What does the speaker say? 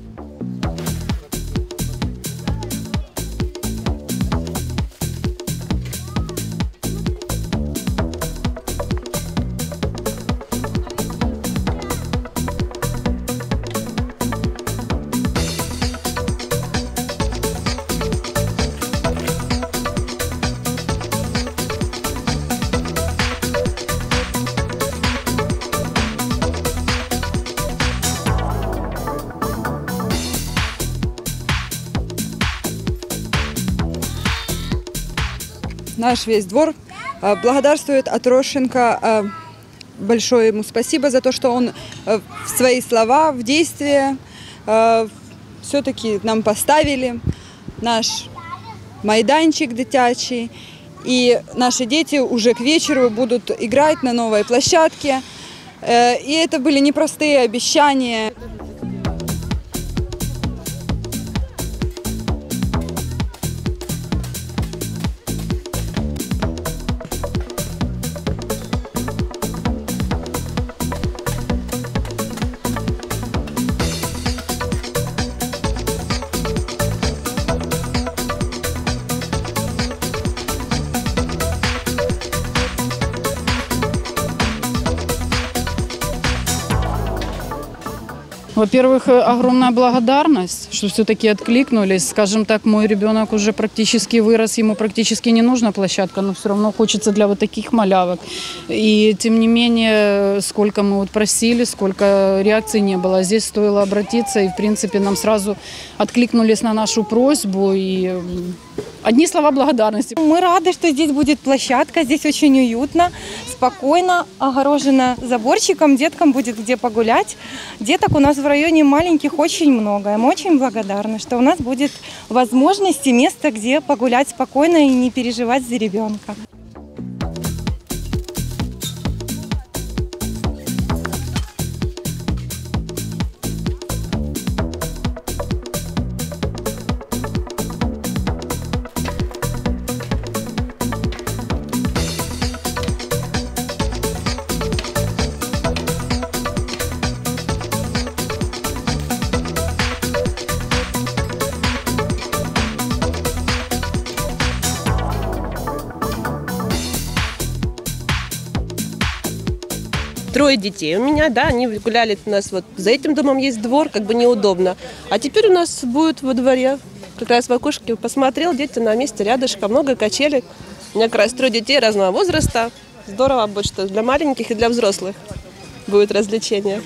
you. Наш весь двор э, благодарствует Атрошенко. э, Большое ему спасибо за то, что он э, в свои слова, в действия все-таки нам поставили наш майданчик дитячий. И наши дети уже к вечеру будут играть на новой площадке. И это были непростые обещания. Во-первых, э, огромная благодарность, что все-таки откликнулись. Скажем так, мой ребенок уже практически вырос, ему практически не нужна площадка, но все равно хочется для вот таких малявок. И тем не менее, сколько мы вот просили, сколько реакций не было. Здесь стоило обратиться, и в принципе нам сразу откликнулись на нашу просьбу. И одни слова благодарности. Мы рады, что здесь будет площадка, здесь очень уютно, спокойно, огорожено заборчиком, деткам будет где погулять. Деток у нас в районе маленьких очень много, и мы очень благодарны, что у нас будет возможность и место, где погулять спокойно и не переживать за ребенка. Трое детей у меня, да, они гуляли у нас вот за этим домом есть двор, как бы неудобно. А теперь у нас будет во дворе, как раз в окошке посмотрел, дети на месте рядышком, много качелек. У меня как раз трое детей разного возраста. Здорово будет, что для маленьких и для взрослых будет развлечение.